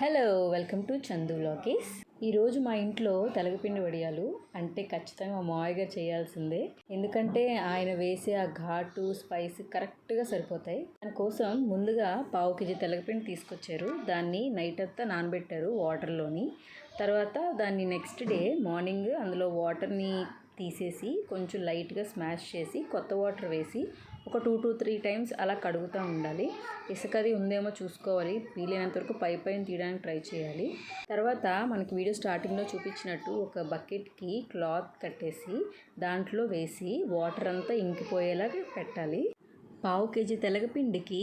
Hello welcome to Chandu vlogs ఈరోజు మా ఇంట్లో తెలగపిండి వడియాలు అంటే ఖచ్చితంగా మా మామయ్య గారు చేయాల్సిందే. ఎందుకంటే ఆయన వేసే ఆ ఘాటు స్పైస్ కరెక్ట్గా సరిపోతాయి. దానికోసం ముందుగా పావు కేజీ తెలగపిండి తీసుకొచ్చారు. దాన్ని నైట్ అంతా నానబెట్టారు వాటర్లోని. తర్వాత దాన్ని నెక్స్ట్ డే మార్నింగ్ అందులో వాటర్ని తీసేసి కొంచెం లైట్గా స్మాష్ చేసి కొత్త వాటర్ వేసి ఒక టూ టు త్రీ టైమ్స్ అలా కడుగుతూ ఉండాలి. ఇసుక అది ఉందేమో చూసుకోవాలి. వీలైనంత వరకు పై పైన తీయడానికి ట్రై చేయాలి. తర్వాత మనకి వీడియో స్టార్టింగ్లో చూపించినట్టు ఒక బకెట్కి క్లాత్ కట్టేసి దాంట్లో వేసి వాటర్ అంతా ఇంకిపోయేలాగా పెట్టాలి. పావు KG తెలగపిండికి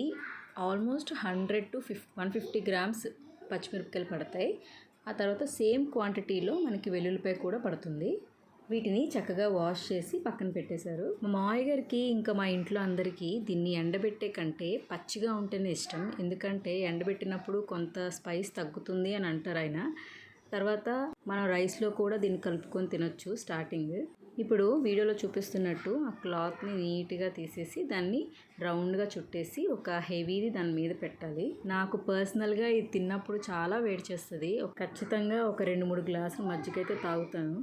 almost hundred to fif one fifty grams పచ్చిమిరపకాయలు పడతాయి. ఆ తర్వాత సేమ్ క్వాంటిటీలో మనకి వెల్లుల్లిపాయ కూడా పడుతుంది. వీటిని చక్కగా వాష్ చేసి పక్కన పెట్టేశారు. మా మామయ్య గారికి ఇంకా మా ఇంట్లో అందరికీ దీన్ని ఎండబెట్టే కంటే పచ్చిగా ఉంటేనే ఇష్టం. ఎందుకంటే ఎండబెట్టినప్పుడు కొంత స్పైస్ తగ్గుతుంది అని అంటారు ఆయన. తర్వాత మనం రైస్లో కూడా దీన్ని కలుపుకొని తినొచ్చు స్టార్టింగ్. ఇప్పుడు వీడియోలో చూపిస్తున్నట్టు ఆ క్లాత్ని నీట్గా తీసేసి దాన్ని రౌండ్గా చుట్టేసి ఒక హెవీది దాని మీద పెట్టాలి. నాకు పర్సనల్గా ఇది తిన్నప్పుడు చాలా వేడి చేస్తుంది. ఖచ్చితంగా ఒక రెండు మూడు గ్లాసులు మజ్జిగైతే తాగుతాను.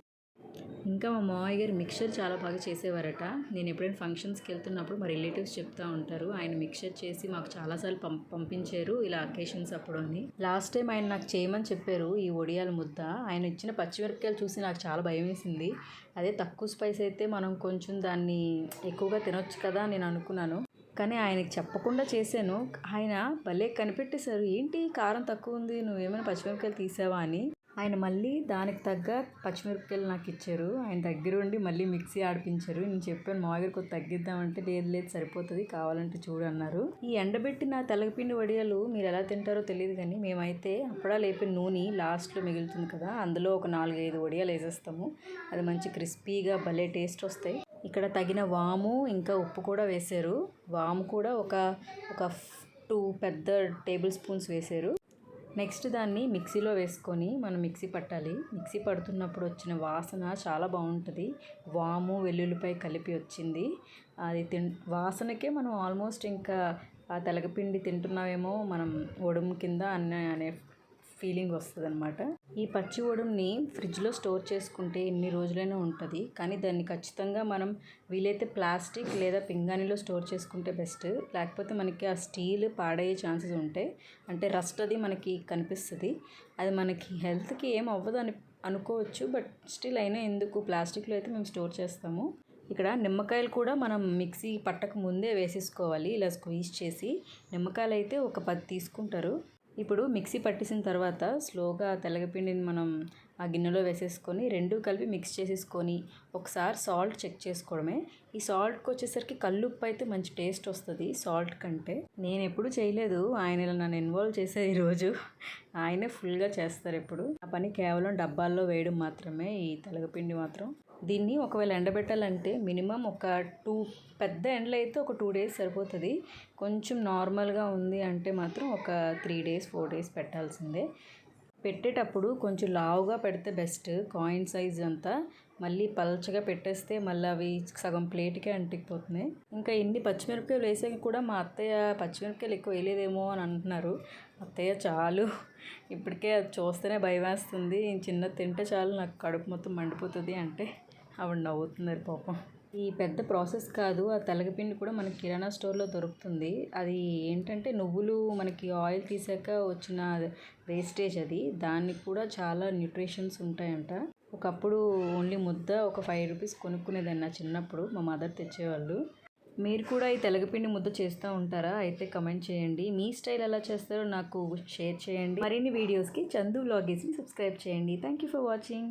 ఇంకా మా మామయ్య గారు మిక్చర్ చాలా బాగా చేసేవారట. నేను ఎప్పుడైనా ఫంక్షన్స్కి వెళ్తున్నప్పుడు మా రిలేటివ్స్ చెప్తూ ఉంటారు ఆయన మిక్చర్ చేసి మాకు చాలాసార్లు పం పంపించారు ఇలా అకేషన్స్ అప్పుడు అని. లాస్ట్ టైం ఆయన నాకు చేయమని చెప్పారు ఈ ఒడియాల ముద్ద. ఆయన ఇచ్చిన పచ్చిమిరపకాయలు చూసి నాకు చాలా భయం వేసింది. అదే తక్కువ స్పైస్ అయితే మనం కొంచెం దాన్ని ఎక్కువగా తినొచ్చు కదా నేను అనుకున్నాను. కానీ ఆయనకి చెప్పకుండా చేశాను. ఆయన భలే కనిపెట్టేశారు. ఏంటి కారం తక్కువ ఉంది నువ్వేమైనా పచ్చిమిరపకాయలు తీసావా అని. ఆయన మళ్ళీ దానికి తగ్గ పచ్చిమిరపకాయలు నాకు ఇచ్చారు. ఆయన దగ్గరుండి మళ్ళీ మిక్సీ ఆడిపించారు. నేను చెప్పాను మా దగ్గర కొద్ది తగ్గిద్దామంటే లేదు లేదు సరిపోతుంది కావాలంటే చూడు అన్నారు. ఈ ఎండబెట్టిన తెలగపిండి వడియాలు మీరు ఎలా తింటారో తెలియదు కానీ మేమైతే అప్పుడా లేపిన నూనె లాస్ట్లో మిగులుతుంది కదా అందులో ఒక నాలుగైదు వడియాలు వేసేస్తాము. అది మంచి క్రిస్పీగా భలే టేస్ట్ వస్తాయి. ఇక్కడ తగిన వాము ఇంకా ఉప్పు కూడా వేశారు. వాము కూడా ఒక ఒక టూ పెద్ద టేబుల్ స్పూన్స్ వేశారు. నెక్స్ట్ దాన్ని మిక్సీలో వేసుకొని మనం మిక్సీ పట్టాలి. మిక్సీ పడుతున్నప్పుడు వచ్చిన వాసన చాలా బాగుంటుంది. వాము వెల్లుల్లిపై కలిపి వచ్చింది. అది తిన్ వాసనకే మనం ఆల్మోస్ట్ ఇంకా ఆ తెలగపిండి తింటున్నామేమో మనం ఒడుము కింద అన్న అనే ఫీలింగ్ వస్తుంది అనమాట ఈ పచ్చి ఒడుని ఫ్రిడ్జ్లో స్టోర్ చేసుకుంటే ఎన్ని రోజులైనా ఉంటుంది. కానీ దాన్ని ఖచ్చితంగా మనం వీలైతే ప్లాస్టిక్ లేదా పింగాణిలో స్టోర్ చేసుకుంటే బెస్ట్. లేకపోతే మనకి ఆ స్టీల్ పాడయ్యే ఛాన్సెస్ ఉంటాయి అంటే రస్ట్ అది మనకి కనిపిస్తుంది. అది మనకి హెల్త్కి ఏం అవ్వదు అని అనుకోవచ్చు. బట్ స్టిల్ అయినా ఎందుకు? ప్లాస్టిక్లో అయితే మేము స్టోర్ చేస్తాము. ఇక్కడ నిమ్మకాయలు కూడా మనం మిక్సీ పట్టక ముందే వేసేసుకోవాలి. ఇలా స్క్వీజ్ చేసి నిమ్మకాయలు అయితే ఒక పది తీసుకుంటారు. ఇప్పుడు మిక్సీ పట్టేసిన తర్వాత స్లోగా తెల్లగపిండిని మనం ఆ గిన్నెలో వేసేసుకొని రెండు కలిపి మిక్స్ చేసేసుకొని ఒకసారి సాల్ట్ చెక్ చేసుకోవడమే. ఈ సాల్ట్కి వచ్చేసరికి కల్లుప్పు అయితే మంచి టేస్ట్ వస్తుంది సాల్ట్ కంటే. నేను ఎప్పుడు చేయలేదు. ఆయన ఇలా నన్ను ఇన్వాల్వ్ చేశారు ఈరోజు ఆయనే ఫుల్గా చేస్తారు ఎప్పుడు. ఆ పని కేవలం డబ్బాల్లో వేయడం మాత్రమే ఈ తెలగపిండి మాత్రం. దీన్ని ఒకవేళ ఎండబెట్టాలంటే మినిమం ఒక టూ పెద్ద ఎండలు అయితే ఒక టూ డేస్ సరిపోతుంది. కొంచెం నార్మల్గా ఉంది అంటే మాత్రం ఒక త్రీ డేస్ ఫోర్ డేస్ పెట్టాల్సిందే. పెట్టేటప్పుడు కొంచెం లావుగా పెడితే బెస్ట్ కాయిన్ సైజ్ అంతా మళ్ళీ పలచగా పెట్టేస్తే మళ్ళీ అవి సగం ప్లేట్కే అంటికిపోతున్నాయి. ఇంకా ఇన్ని పచ్చిమిరపకాయలు వేసాక కూడా మా అత్తయ్య పచ్చిమిరపకాయలు ఎక్కువ వేయలేదేమో అని అంటున్నారు. అత్తయ్య చాలు ఇప్పటికే అది చూస్తేనే భయం వేస్తుంది చిన్న తింటే చాలు నాకు కడుపు మొత్తం మండిపోతుంది అంటే. ఆవిడ నవ్వుతున్నారు పాపం. ఈ పెద్ద ప్రాసెస్ కాదు ఆ తెలగపిండి కూడా మనకి కిరాణా స్టోర్లో దొరుకుతుంది. అది ఏంటంటే నువ్వులు మనకి ఆయిల్ తీసాక వచ్చిన వేస్టేజ్ అది. దానికి కూడా చాలా న్యూట్రిషన్స్ ఉంటాయంట. ఒకప్పుడు ఓన్లీ ముద్ద ఒక ఫైవ్ రూపీస్ కొనుక్కునేదన్న నా చిన్నప్పుడు మా మదర్ తెచ్చేవాళ్ళు. మీరు కూడా ఈ తెలగపిండి ముద్ద చేస్తూ ఉంటారా? అయితే కమెంట్ చేయండి. మీ స్టైల్ ఎలా చేస్తారో నాకు షేర్ చేయండి. మరిన్ని వీడియోస్కి చందు వ్లాగీస్ని సబ్స్క్రైబ్ చేయండి. Thank you for watching